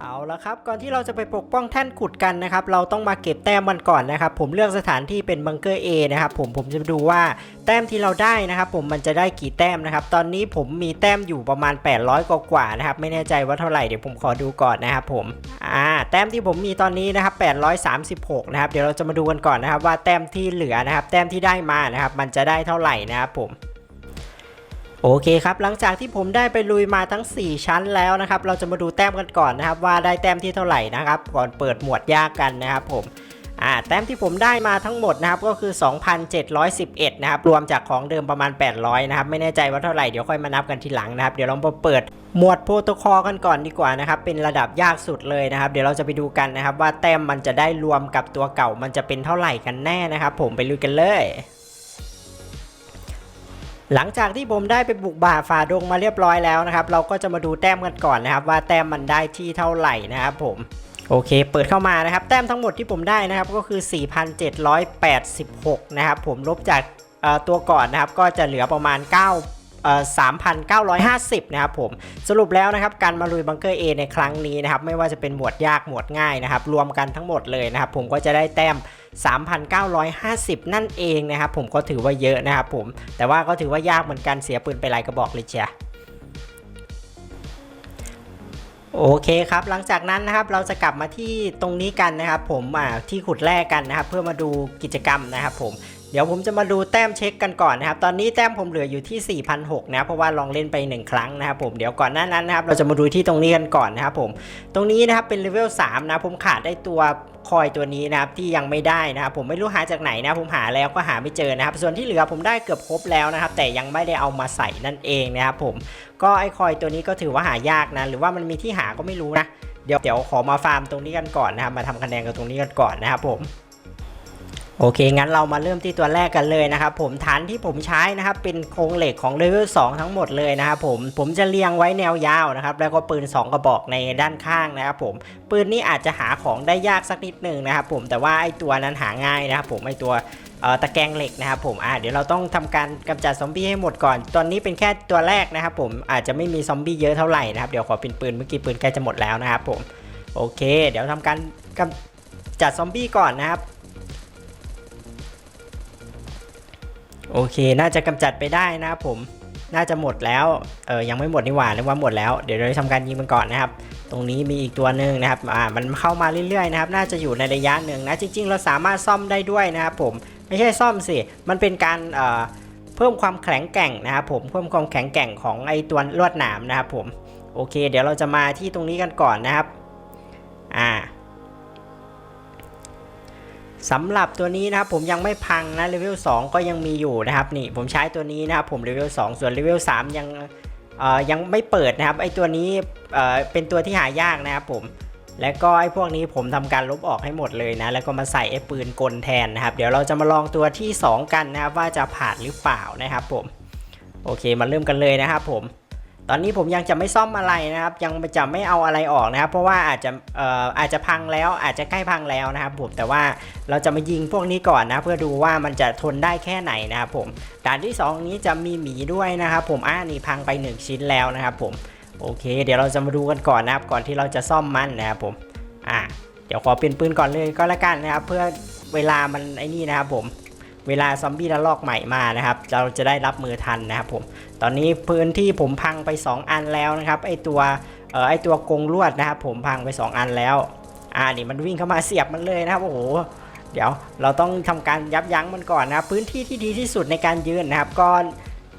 เอาละครับก่อนที่เราจะไปปกป้องแท่นขุดกันนะครับ เราต้องมาเก็บแต้มมันก่อนนะครับ ผมเลือกสถานที่เป็นบังเกอร์ A นะครับ ผมผมจะดูว่าแต้มที่เราได้นะครับ ผมมันจะได้กี่แต้มนะครับ ตอนนี้ผมมีแต้มอยู่ประมาณ 800 กว่ากว่านะครับ ไม่แน่ใจว่าเท่าไหร่เดี๋ยวผมขอดูก่อนนะครับ ผมอ่าแต้มที่ผมมีตอนนี้นะครับ836นะครับเดี๋ยวเราจะมาดูกันก่อนนะครับ ว่าแต้มที่เหลือนะครับ แต้มที่ได้มานะครับ มันจะได้เท่าไหร่นะครับผม โอเคครับหลังจากที่ผมได้ไปลุยมาทั้ง 4 ชั้นแล้วนะครับ เราจะมาดูแต้มกันก่อนนะครับ ว่าได้แต้มที่เท่าไหร่นะครับ ก่อนเปิดหมวดยากกันนะครับผมอ่าแต้มที่ผมได้มาทั้งหมดนะครับก็คือ 2,711 นะครับ รวมจากของเดิมประมาณ 800 นะครับ ไม่แน่ใจว่าเท่าไหร่ เดี๋ยวค่อยมานับกันทีหลังนะครับ เดี๋ยวเรามาเปิดหมวดโปรโตคอลกันก่อนดีกว่านะครับ เป็นระดับยากสุดเลยนะครับ เดี๋ยวเราจะไปดูกันนะครับ ว่าแต้มมันจะได้รวมกับตัวเก่ามันจะเป็นเท่าไหร่กันแน่นะครับ ผมไปลุยกันเลย หลังจากที่ผมได้ไปบุกบ่าฝ่าดงมาเรียบร้อยแล้วนะครับ เราก็จะมาดูแต้มกันก่อนนะครับ ว่าแต้มมันได้ที่เท่าไหร่นะครับผมโอเค เปิดเข้ามานะครับ แต้มทั้งหมดที่ผมได้นะครับก็คือ 4,786 นะครับผมลบจากตัวก่อนนะครับก็จะเหลือประมาณ9เอ่อ 3,950 นะครับผมสรุปแล้วนะครับการมาลุยบังเกอร์ A ในครั้งนี้นะครับไม่ว่าจะเป็นหมวดยากหมวดง่ายนะครับรวมกันทั้งหมดเลยนะครับผมก็จะได้แต้ม 3,950 นั่นเองนะครับผมก็ถือว่าเยอะนะครับผมแต่ว่าก็ถือว่ายากเหมือนกันเสียปืนไปหลายกระบอกเลยเชียโอเคครับ หลังจากนั้นนะครับเราจะกลับมาที่ตรงนี้กันนะครับ ผมที่ขุดแร่กันนะครับ เพื่อมาดูกิจกรรมนะครับ ผม เดี๋ยวผมจะมาดูแต้มเช็คกันก่อนนะครับ ตอนนี้แต้มผมเหลืออยู่ที่ 4,006นะเพราะว่าลองเล่นไปหนึ่งครั้งนะครับผมเดี๋ยวก่อนหน้านั้นนะครับเราจะมาดูที่ตรงนี้กันก่อนนะครับผมตรงนี้นะครับเป็นเลเวล3นะผมขาดได้ตัวคอยตัวนี้นะครับที่ยังไม่ได้นะครับผมไม่รู้หาจากไหนนะผมหาแล้วก็หาไม่เจอนะครับ ส่วนที่เหลือผมได้เกือบครบแล้วนะครับ แต่ยังไม่ได้เอามาใส่นั่นเองนะครับผมก็ไอคอยตัวนี้ก็ถือว่าหายากนะหรือว่ามันมีที่หาก็ไม่รู้นะเดี๋ยวเดี๋ยวขอมาฟาร์มตรงนี้กันก่อนนะครับมาทำคะแนนกันตรงนี้กันก่อนนะครับผม โอเค งั้นเรามาเริ่มที่ตัวแรกกันเลยนะครับผมฐานที่ผมใช้นะครับเป็นโครงเหล็กของเลเวล2ทั้งหมดเลยนะครับผมผมจะเรียงไว้แนวยาวนะครับแล้วก็ปืน 2 กระบอกในด้านข้างนะครับผมปืนนี้อาจจะหาของได้ยากสักนิดหนึ่งนะครับผมแต่ว่าไอตัวนั้นหาง่ายนะครับผมไอตัวตะแกรงเหล็กนะครับผมอ่าเดี๋ยวเราต้องทำการกำจัดซอมบี้ให้หมดก่อน ตอนนี้เป็นแค่ตัวแรกนะครับผมอาจจะไม่มีซอมบี้เยอะเท่าไหร่นะครับเดี๋ยวขอเป็นปืนเมื่อกี้ปืนใกล้จะหมดแล้วนะครับผมโอเค เดี๋ยวทำการกำจัดซอมบี้ก่อนนะครับ โอเค น่าจะกำจัดไปได้นะครับผม น่าจะหมดแล้ว เออยังไม่หมดนี่หว่านึกว่าหมดแล้ว เดี๋ยวเราทำการยิงมันก่อนนะครับ ตรงนี้มีอีกตัวหนึ่งนะครับ อ่า มันเข้ามาเรื่อยๆนะครับ น่าจะอยู่ในระยะหนึ่งนะ จริง ๆ เราสามารถซ่อมได้ด้วยนะครับผม ไม่ใช่ซ่อมสิ มันเป็นการ เอ่อ เพิ่มความแข็งแกร่งนะครับผม เพิ่มความแข็งแกร่งของไอตัวลวดหนามนะครับผม โอเค เดี๋ยวเราจะมาที่ตรงนี้กันก่อนนะครับ อ่า สำหรับตัวนี้นะครับผมยังไม่พังนะเลเวล2ก็ยังมีอยู่นะครับนี่ผมใช้ตัวนี้นะครับผมเลเวล2ส่วนเลเวล3ยังยังไม่เปิดนะครับไอตัวนี้เเป็นตัวที่หายากนะครับผมแล้วก็ไอพวกนี้ผมทำการลบออกให้หมดเลยนะ แล้วก็มาใส่ไอปืนกลแทนนะครับ เดี๋ยวเราจะมาลองตัวที่ 2 กันนะครับว่าจะผ่านหรือเปล่านะครับผม โอเคมาเริ่มกันเลยนะครับผม ตอนนี้ผมยังจะไม่ซ่อมอะไรนะครับ ยังจะไม่เอาอะไรออกนะครับ เพราะว่าอาจจะเอ่ออาจจะพังแล้วอาจจะใกล้พังแล้วนะครับผมแต่ว่าเราจะมายิงพวกนี้ก่อนนะ เพื่อดูว่ามันจะทนได้แค่ไหนนะครับผมด่านที่ 2 นี้จะมีหมีด้วยนะครับผมอ่านี่พังไป 1 ชิ้นแล้วนะครับผมโอเค เดี๋ยวเราจะมาดูกันก่อนนะครับ ก่อนที่เราจะซ่อมมันนะครับผมอ่าเดี๋ยวขอเปลี่ยนปืนก่อนเลยก็แล้วกันนะครับ เพื่อเวลามันไอ้นี่นะครับผม เวลาซอมบี้ระลอกใหม่มานะครับ เราจะได้รับมือทันนะครับผม ตอนนี้พื้นที่ผมพังไป 2 อันแล้วนะครับ ไอตัวเอ่อไอตัวกรงลวดนะครับ ผมพังไป 2 อันแล้ว อ่านี่มันวิ่งเข้ามาเสียบมันเลยนะครับ โอ้โห เดี๋ยวเราต้องทำการยับยั้งมันก่อนนะครับ พื้นที่ที่ดีที่สุดในการยืนนะครับ ก็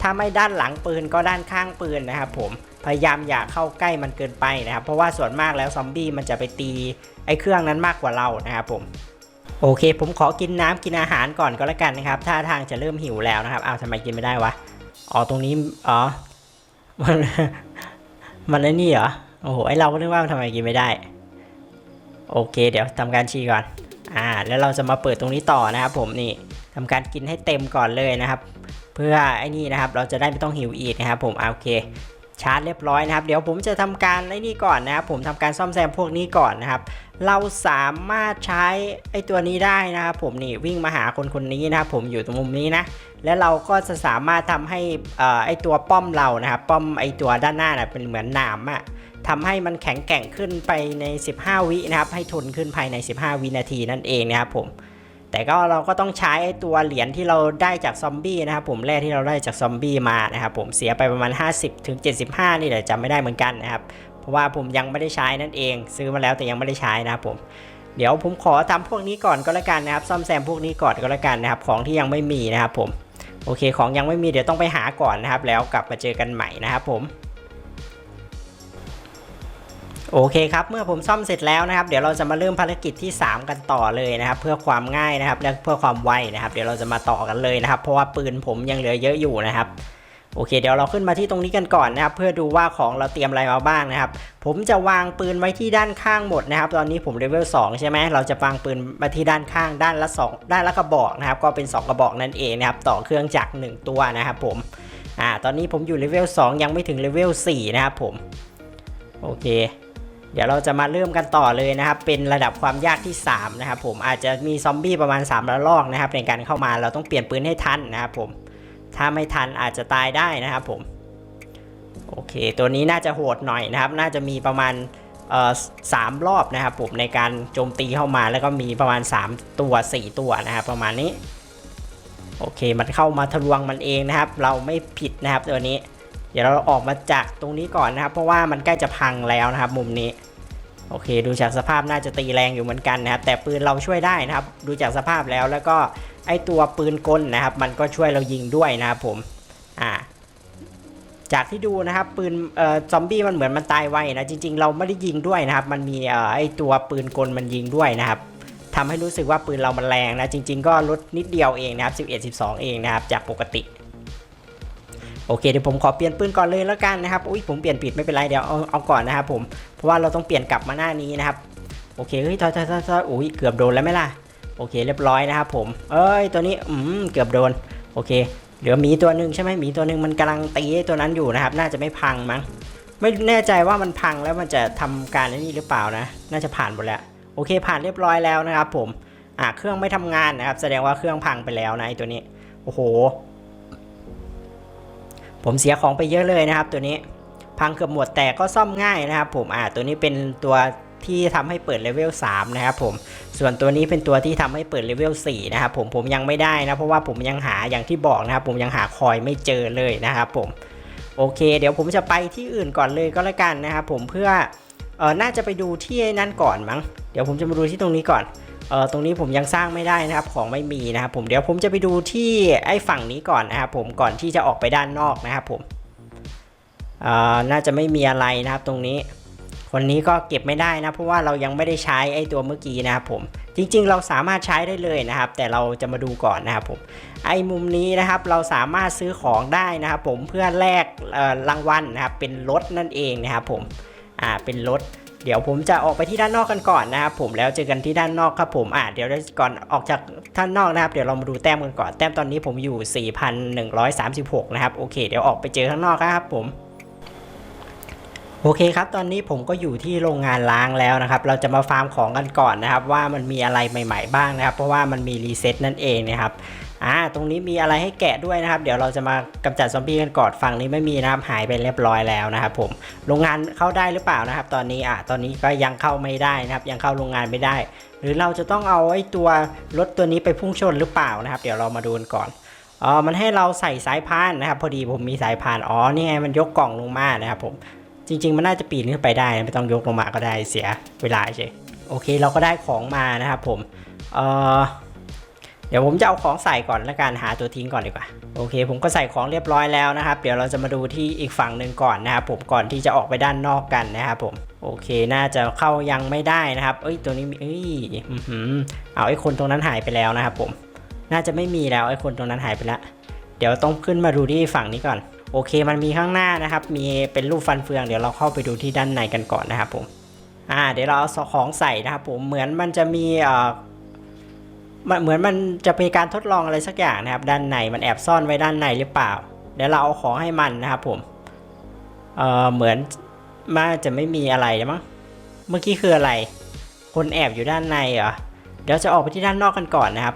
ถ้าไม่ด้านหลังปืนก็ด้านข้างปืนนะครับ ผม พยายามอย่าเข้าใกล้มันเกินไปนะครับ เพราะว่าส่วนมากแล้วซอมบี้มันจะไปตีไอเครื่องนั้นมากกว่าเรานะครับผม โอเค ผมขอกินน้ำกินอาหารก่อนก็แล้วกันนะครับท่าทางจะเริ่มหิวแล้วนะครับอ้าวทำไมกินไม่ได้วะอ๋อตรงนี้อ๋อมันมันไอ้นี่เหรอโอ้โหไอเราก็นึกว่าทำไมกินไม่ได้ โอเค เดี๋ยวทำการชีก่อนอ่าแล้วเราจะมาเปิดตรงนี้ต่อนะครับ ผมนี่ทำการกินให้เต็มก่อนเลยนะครับ เพื่อไอ้นี่นะครับ เราจะได้ไม่ต้องหิวอีกนะครับ ผมโอเค ชาร์จเรียบร้อยนะครับ เดี๋ยวผมจะทำการไอ้นี่ก่อนนะครับ ผมทำการซ่อมแซมพวกนี้ก่อนนะครับ เราสามารถใช้ไอ้ตัวนี้ได้นะครับ ผมนี่วิ่งมาหาคนคนนี้นะครับ ผมอยู่ตรงมุมนี้นะ แล้วเราก็จะสามารถทำให้เอ่อไอตัวป้อมเรานะครับ ป้อมไอตัวด้านหน้านะเป็นเหมือนหนามอะทำให้มันแข็งแกร่งขึ้นไปใน 15 วินะครับ ให้ทนขึ้นภายใน 15 วินาทีนั่นเองนะครับผม แต่ก็เราก็ต้องใช้ตัวเหรียญที่เราได้จากซอมบี้นะครับผมแร่ที่เราได้จากซอมบี้มานะครับผมเสียไปประมาณ 50ถึง75 นี่แหละจำไม่ได้เหมือนกันนะครับเพราะว่าผมยังไม่ได้ใช้นั่นเอง ซื้อมาแล้วแต่ยังไม่ได้ใช้นะครับผมเดี๋ยวผมขอทำพวกนี้ก่อนก็แล้วกันนะครับ ซ่อมแซมพวกนี้ก่อนก็แล้วกันนะครับ ของที่ยังไม่มีนะครับผมโอเคของยังไม่มีเดี๋ยวต้องไปหาก่อนนะครับ แล้วกลับมาเจอกันใหม่นะครับผม โอเคครับ เมื่อผมซ่อมเสร็จแล้วนะครับ เดี๋ยวเราจะมาเริ่มภารกิจที่ 3 กันต่อเลยนะครับ เพื่อความง่ายนะครับ และเพื่อความไวนะครับ เดี๋ยวเราจะมาต่อกันเลยนะครับ เพราะว่าปืนผมยังเหลือเยอะอยู่นะครับโอเคเดี๋ยวเราขึ้นมาที่ตรงนี้กันก่อนนะครับ เพื่อดูว่าของเราเตรียมอะไรมาบ้างนะครับ ผมจะวางปืนไว้ที่ด้านข้างหมดนะครับ ตอนนี้ผมเลเวล2ใช่ไหมเราจะวางปืนมาที่ด้านข้างด้านละ 2 ด้านละกระบอกนะครับ ก็เป็น 2 กระบอกนั่นเองนะครับ ต่อเครื่องจักร1ตัวนะครับผมอ่าตอนนี้ผมอยู่เลเวล2ยังไม่ถึงเลเวล4นะครับผมโอเค เดี๋ยวเราจะมาเริ่มกันต่อเลยนะครับ เป็นระดับความยากที่ 3 นะครับผมอาจจะมีซอมบี้ประมาณ3ระลอกนะครับ ในการเข้ามาเราต้องเปลี่ยนปืนให้ทันนะครับผมถ้าไม่ทันอาจจะตายได้นะครับผมโอเค ตัวนี้น่าจะโหดหน่อยนะครับ น่าจะมีประมาณสามรอบนะครับผมในการโจมตีเข้ามาแล้วก็มีประมาณ 3 ตัว 4 ตัวนะครับ ประมาณนี้ โอเค มันเข้ามาทะลวงมันเองนะครับ เราไม่ผิดนะครับตัวนี้ เดี๋ยวเราออกมาจากตรงนี้ก่อนนะครับ เพราะว่ามันใกล้จะพังแล้วนะครับ มุมนี้ โอเค ดูจากสภาพน่าจะตีแรงอยู่เหมือนกันนะครับ แต่ปืนเราช่วยได้นะครับ ดูจากสภาพแล้วแล้วก็ไอตัวปืนกลนะครับ มันก็ช่วยเรายิงด้วยนะครับผม อ่าจากที่ดูนะครับปืนเอ่อซอมบี้มันเหมือนมันตายไวนะจริง ๆ เราไม่ได้ยิงด้วยนะครับ มันมีเอ่อไอตัวปืนกลมันยิงด้วยนะครับทำให้รู้สึกว่าปืนเรามันแรงนะจริง ๆ ก็ลดนิดเดียวเองนะครับ11 12 เองนะครับจากปกติ โอเคเดี๋ยวผมขอเปลี่ยนปืนก่อนเลยแล้วกันนะครับอุ้ยผมเปลี่ยนผิดไม่เป็นไรเดี๋ยวเอาเอาก่อนนะครับผมเพราะว่าเราต้องเปลี่ยนกลับมาหน้านี้นะครับโอเคเฮ้ยทอยทอยทอยทอยอุ้ยเกือบโดนแล้วไหมล่ะโอเคเรียบร้อยนะครับผมเอ้ยตัวนี้อืมเกือบโดนโอเคเหลือหมีตัวหนึ่งใช่ไหมหมีตัวหนึ่งมันกำลังตีตัวนั้นอยู่นะครับ น่าจะไม่พังมั้งไม่แน่ใจว่ามันพังแล้วมันจะทำการนี่หรือเปล่านะ น่าจะผ่านหมดแล้วโอเค ผ่านเรียบร้อยแล้วนะครับผมอ่าเครื่องไม่ทำงานนะครับ แสดงว่าเครื่องพังไปแล้วนะไอตัวนี้โอ้โห ผมเสียของไปเยอะเลยนะครับ ตัวนี้พังเกือบหมดแต่ก็ซ่อมง่ายนะครับ ผมอ่าตัวนี้เป็นตัวที่ทำให้เปิดเลเวล3นะครับผมส่วนตัวนี้เป็นตัวที่ทำให้เปิดเลเวล4นะครับผมผมยังไม่ได้นะเพราะว่าผมยังหาอย่างที่บอกนะครับ ผมยังหาคอยไม่เจอเลยนะครับผมโอเค เดี๋ยวผมจะไปที่อื่นก่อนเลยก็แล้วกันนะครับผมเพื่อเออน่าจะไปดูที่นั่นก่อนมั้งเดี๋ยวผมจะมาดูที่ตรงนี้ก่อน เออตรงนี้ผมยังสร้างไม่ได้นะครับของไม่มีนะครับผมเดี๋ยวผมจะไปดูที่ไอ้ฝั่งนี้ก่อนนะครับผมก่อนที่จะออกไปด้านนอกนะครับผมเออน่าจะไม่มีอะไรนะครับตรงนี้ คนนี้ก็เก็บไม่ได้นะเพราะว่าเรายังไม่ได้ใช้ไอ้ตัวเมื่อกี้นะครับผมจริงๆ เราสามารถใช้ได้เลยนะครับ แต่เราจะมาดูก่อนนะครับผมไอ้มุมนี้นะครับเราสามารถซื้อของได้นะครับผมเพื่อแลกรางวัลนะครับเป็นรถนั่นเองนะครับผมอ่าเป็นรถ เดี๋ยวผมจะออกไปที่ด้านนอกกันก่อนนะครับผมแล้วเจอกันที่ด้านนอกครับผมอ่าเดี๋ยวก่อนออกจากด้านนอกนะครับ เดี๋ยวเรามาดูแต้มกันก่อนแต้มตอนนี้ผมอยู่ 4,136 นะครับโอเคเดี๋ยวออกไปเจอข้างนอกครับผมโอเคครับ ตอนนี้ผมก็อยู่ที่โรงงานล้างแล้วนะครับ เราจะมาฟาร์มของกันก่อนนะครับ ว่ามันมีอะไรใหม่ ๆ บ้างนะครับ เพราะว่ามันมีรีเซ็ตนั่นเองนะครับ อ่าตรงนี้มีอะไรให้แกะด้วยนะครับ เดี๋ยวเราจะมากำจัดซอมบี้กันก่อนฝั่งนี้ไม่มีนะครับหายไปเรียบร้อยแล้วนะครับผมโรงงานเข้าได้หรือเปล่านะครับ ตอนนี้อ่าตอนนี้ก็ยังเข้าไม่ได้นะครับ ยังเข้าโรงงานไม่ได้ หรือเราจะต้องเอาไอ้ตัวรถตัวนี้ไปพุ่งชนหรือเปล่านะครับ เดี๋ยวเรามาดูกันก่อนอ๋อมันให้เราใส่สายพานนะครับ พอดีผมมีสายพานอ๋อนี่ไงมันยกกล่องลงมานะครับผมจริง ๆ มันน่าจะปีนขึ้นไปได้นะไม่ต้องยกลงมาก็ได้เสียเวลาใช่โอเคเราก็ได้ของมานะครับผมเออ เดี๋ยวผมจะเอาของใส่ก่อนแล้วกันหาตัวทิ้งก่อนดีกว่า โอเค ผมก็ใส่ของเรียบร้อยแล้วนะครับ เดี๋ยวเราจะมาดูที่อีกฝั่งหนึ่งก่อนนะครับผมก่อนที่จะออกไปด้านนอกกันนะครับผมโอเค น่าจะเข้ายังไม่ได้นะครับ เอ้ยตัวนี้เอ้ยอื้อหือเอาไอ้คนตรงนั้นหายไปแล้วนะครับผม น่าจะไม่มีแล้วไอ้คนตรงนั้นหายไปแล้วเดี๋ยวต้องขึ้นมาดูที่ฝั่งนี้ก่อน โอเค มันมีข้างหน้านะครับ มีเป็นรูปฟันเฟือง เดี๋ยวเราเข้าไปดูที่ด้านในกันก่อนนะครับผม อ่า เดี๋ยวเราเอาของใส่นะครับผม เหมือนมันจะมีเอ่อ มันเหมือนมันจะเป็นการทดลองอะไรสักอย่างนะครับ ด้านในมันแอบซ่อนไว้ด้านในหรือเปล่า เดี๋ยวเราเอาของให้มันนะครับผม เออเหมือนมันจะไม่มีอะไรมั้ง เมื่อกี้คืออะไร คนแอบอยู่ด้านในเหรอ เดี๋ยวจะออกไปที่ด้านนอกกันก่อนนะครับ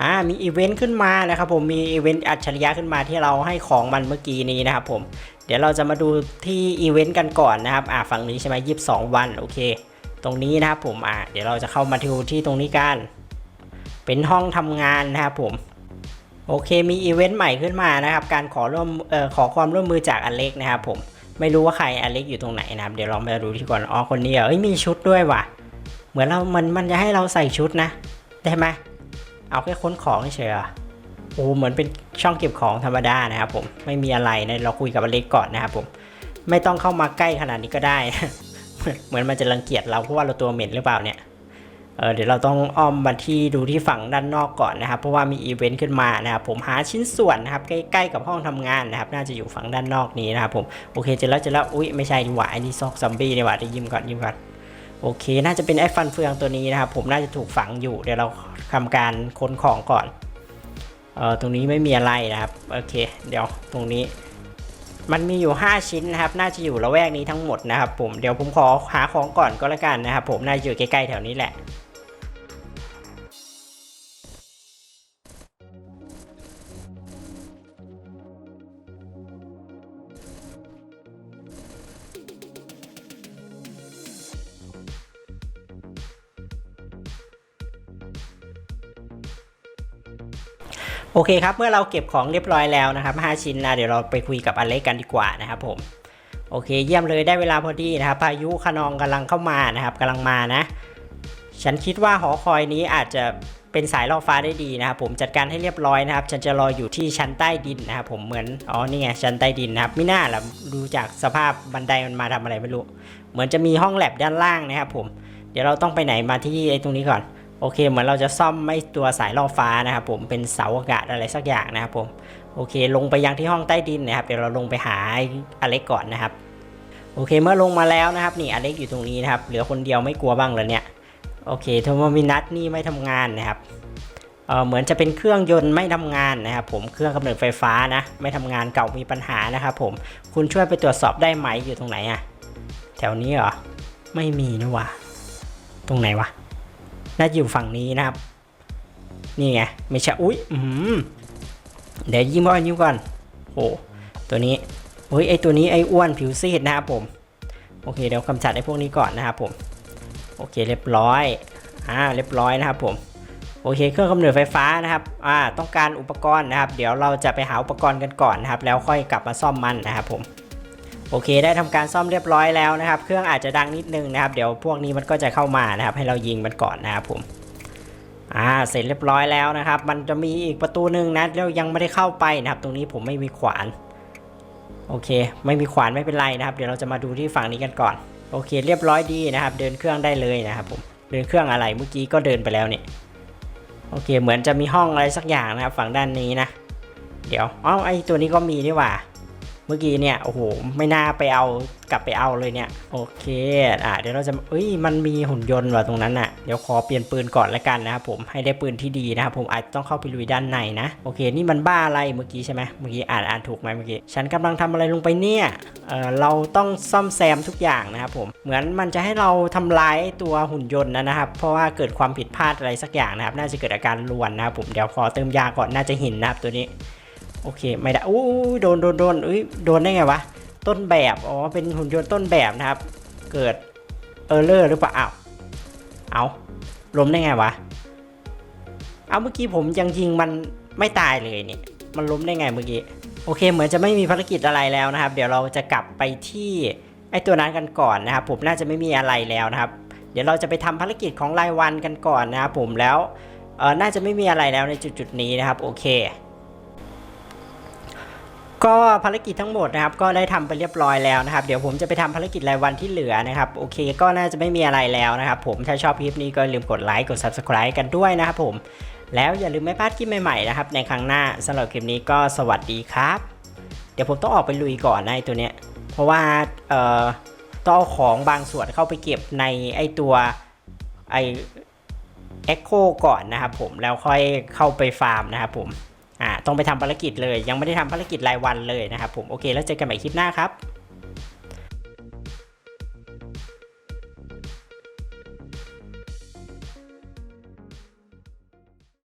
อ่า มีอีเวนต์ขึ้นมานะครับผม มีอีเวนต์อัจฉริยะขึ้นมาที่เราให้ของมันเมื่อกี้นี้นะครับผม เดี๋ยวเราจะมาดูที่อีเวนต์กันก่อนนะครับ อ่าฝั่งนี้ใช่ไหมยี่สิบสองวัน โอเค ตรงนี้นะครับผม อ่า เดี๋ยวเราจะเข้ามาดูที่ตรงนี้กัน เป็นห้องทำงานนะครับผมโอเคมีอีเวนต์ใหม่ขึ้นมานะครับ การขอร่วมเอ่อขอความร่วมมือจากอเล็กนะครับผมไม่รู้ว่าใครอเล็กอยู่ตรงไหนนะครับ เดี๋ยวลองไปดูที่ก่อนอ๋อคนนี้เอเอ้ยมีชุดด้วยว่ะ เหมือนเรา มันมันจะให้เราใส่ชุดนะ ได้ไหมเอาแค่ค้นของเฉยอะโอ้เหมือนเป็นช่องเก็บของธรรมดานะครับผมไม่มีอะไรนะเราคุยกับอเล็กก่อนนะครับผมไม่ต้องเข้ามาใกล้ขนาดนี้ก็ได้ เหมือนมันจะรังเกียจเราเพราะว่าเราตัวเหม็นหรือเปล่าเนี่ย เเดี๋ยวเราต้องอ้อมมาที่ดูที่ฝั่งด้านนอกก่อนนะครับ เพราะว่ามีอีเวนต์ขึ้นมานะครับ ผมหาชิ้นส่วนนะครับ ใกล้ๆกับห้องทำงานนะครับ น่าจะอยู่ฝั่งด้านนอกนี้นะครับผม โอเคเจอแล้วเจอแล้วอุ้ยไม่ใช่ดีกว่าอ้นี่ซอกซอมบี้ดีกว่าเดี๋ยวยิ้มก่อนยิ้มก่อนโอเค น่าจะเป็นไอ้ฟันเฟืองตัวนี้นะครับ ผมน่าจะถูกฝังอยู่ เดี๋ยวเราทำการค้นของก่อนเอ่อตรงนี้ไม่มีอะไรนะครับ โอเค เดี๋ยวตรงนี้มันมีอยู่ 5 ชิ้นนะครับ น่าจะอยู่ละแวกนี้ทั้งหมดนะครับผม เดี๋ยวผมขอหาของก่อนก็แล้วกันนะครับผม น่าจะอยู่ใกล้ๆแถวนี้แหละ โอเคครับ เมื่อเราเก็บของเรียบร้อยแล้วนะครับ 5 ชิ้นนะเดี๋ยวเราไปคุยกับอเล็กกันดีกว่านะครับผมโอเค เยี่ยมเลยได้เวลาพอดีนะครับพายุคะนองกำลังเข้ามานะครับกำลังมานะ ฉันคิดว่าหอคอยนี้อาจจะเป็นสายล่อฟ้าได้ดีนะครับผมจัดการให้เรียบร้อยนะครับ ฉันจะรออยู่ที่ชั้นใต้ดินนะครับผมเหมือนอ๋อนี่ไงชั้นใต้ดินนะครับไม่น่าละดูจากสภาพบันไดมันมาทำอะไรไม่รู้ เหมือนจะมีห้องแลบด้านล่างนะครับผมเดี๋ยวเราต้องไปไหนมาที่ไอ้ตรงนี้ก่อน โอเค เหมือนเราจะซ่อมไม่ตัวสายล่อฟ้านะครับผมเป็นเสาอากาศอะไรสักอย่างนะครับผมโอเค ลงไปยังที่ห้องใต้ดินนะครับเดี๋ยวเราลงไปหาอเล็กก่อนนะครับ โอเคเมื่อลงมาแล้วนะครับ นี่อเล็กอยู่ตรงนี้นะครับเหลือคนเดียวไม่กลัวบ้างเลยเนี่ยโอเคโทโมมินัทนี่ไม่ทำงานนะครับเออเหมือนจะเป็นเครื่องยนต์ไม่ทำงานนะครับผมเครื่องกำเนิดไฟฟ้านะ ไม่ทำงานเก่ามีปัญหานะครับผมคุณช่วยไปตรวจสอบได้ไหมอยู่ตรงไหนอะแถวนี้เหรอไม่มีนะวะตรงไหนวะ น่าจะอยู่ฝั่งนี้นะครับ นี่ไง ไม่ใช่ อุ้ยอืมเดี๋ยวยิ้มก่อนยิ้มก่อน โอ้ตัวนี้เฮ้ยไอตัวนี้ไออ้วนผิวซีดนะครับผม โอเคเดี๋ยวกำจัดไอพวกนี้ก่อนนะครับผม โอเคเรียบร้อย อ่าเรียบร้อยนะครับผม โอเคเครื่องกำเนิดไฟฟ้านะครับ อ่าต้องการอุปกรณ์นะครับ เดี๋ยวเราจะไปหาอุปกรณ์กันก่อนนะครับ แล้วค่อยกลับมาซ่อมมันนะครับผม โอเคได้ทำการซ่อมเรียบร้อยแล้วนะครับ เครื่องอาจจะดังนิดนึงนะครับ เดี๋ยวพวกนี้มันก็จะเข้ามานะครับ ให้เรายิงมันก่อนนะครับผมอ่าเสร็จเรียบร้อยแล้วนะครับ มันจะมีอีกประตูหนึ่งนะแล้วยังไม่ได้เข้าไปนะครับ ตรงนี้ผมไม่มีขวานโอเค ไม่มีขวานไม่เป็นไรนะครับ เดี๋ยวเราจะมาดูที่ฝั่งนี้กันก่อน โอเค เรียบร้อยดีนะครับ เดินเครื่องได้เลยนะครับผมเดินเครื่องอะไรเมื่อกี้ก็เดินไปแล้วเนี่ยโอเค เหมือนจะมีห้องอะไรสักอย่างนะครับ ฝั่งด้านนี้นะ เดี๋ยวอ๋อไอตัวนี้ก็มีนี่หว่า เมื่อกี้เนี่ยโอ้โหไม่น่าไปเอากลับไปเอาเลยเนี่ยโอเคอะเดี๋ยวเราจะเอ้ยมันมีหุ่นยนต์ว่ะตรงนั้นน่ะเดี๋ยวขอเปลี่ยนปืนก่อนละกันนะครับผมให้ได้ปืนที่ดีนะครับผมอาจจะต้องเข้าไปลุยด้านในนะโอเค นี่มันบ้าอะไรเมื่อกี้ใช่ไหมเมื่อกี้อ่านอ่านถูกไหมเมื่อกี้ฉันกำลังทำอะไรลงไปเนี่ยเออเราต้องซ่อมแซมทุกอย่างนะครับผมเหมือนมันจะให้เราทำลายตัวหุ่นยนต์นะนะครับ เพราะว่าเกิดความผิดพลาดอะไรสักอย่างนะครับ น่าจะเกิดอาการรวนนะครับผมเดี๋ยวขอเติมยาก่อนน่าจะหินนะครับตัวนี้ โอเคไม่ได้อู้โดนโดนโดนอุ้ยโดนได้ไงวะต้นแบบอ๋อเป็นหุ่นยนต์ต้นแบบนะครับ เกิดเออร์เลอร์หรือเปล่าอ้าวเอาล้มได้ไงวะเอาเมื่อกี้ผมยังยิงมันไม่ตายเลยเนี่ยมันล้มได้ไงเมื่อกี้โอเค เหมือนจะไม่มีภารกิจอะไรแล้วนะครับ เดี๋ยวเราจะกลับไปที่ไอตัวนั้นกันก่อนนะครับ ผมน่าจะไม่มีอะไรแล้วนะครับ เดี๋ยวเราจะไปทำภารกิจของรายวันกันก่อนนะครับผมแล้วเออน่าจะไม่มีอะไรแล้วในจุดๆนี้นะครับ โอเค ก็ภารกิจทั้งหมดนะครับก็ได้ทำไปเรียบร้อยแล้วนะครับเดี๋ยวผมจะไปทำภารกิจรายวันที่เหลือนะครับโอเคก็น่าจะไม่มีอะไรแล้วนะครับผมถ้าชอบคลิปนี้ก็อย่าลืมกดไลค์กด subscribe กันด้วยนะครับผมแล้วอย่าลืมไม่พลาดคลิปใหม่ๆนะครับในครั้งหน้าสำหรับคลิปนี้ก็สวัสดีครับ เดี๋ยวผมต้องออกไปลุยก่อนนะไอตัวเนี้ยเพราะว่าเอ่อต้องเอาของบางส่วนเข้าไปเก็บในไอตัวไอ Echo ก่อนนะครับผมแล้วค่อยเข้าไปฟาร์มนะครับผม อ่าต้องไปทำภารกิจเลย ยังไม่ได้ทำภารกิจรายวันเลยนะครับผมโอเค แล้วเจอกันใหม่คลิปหน้าครับ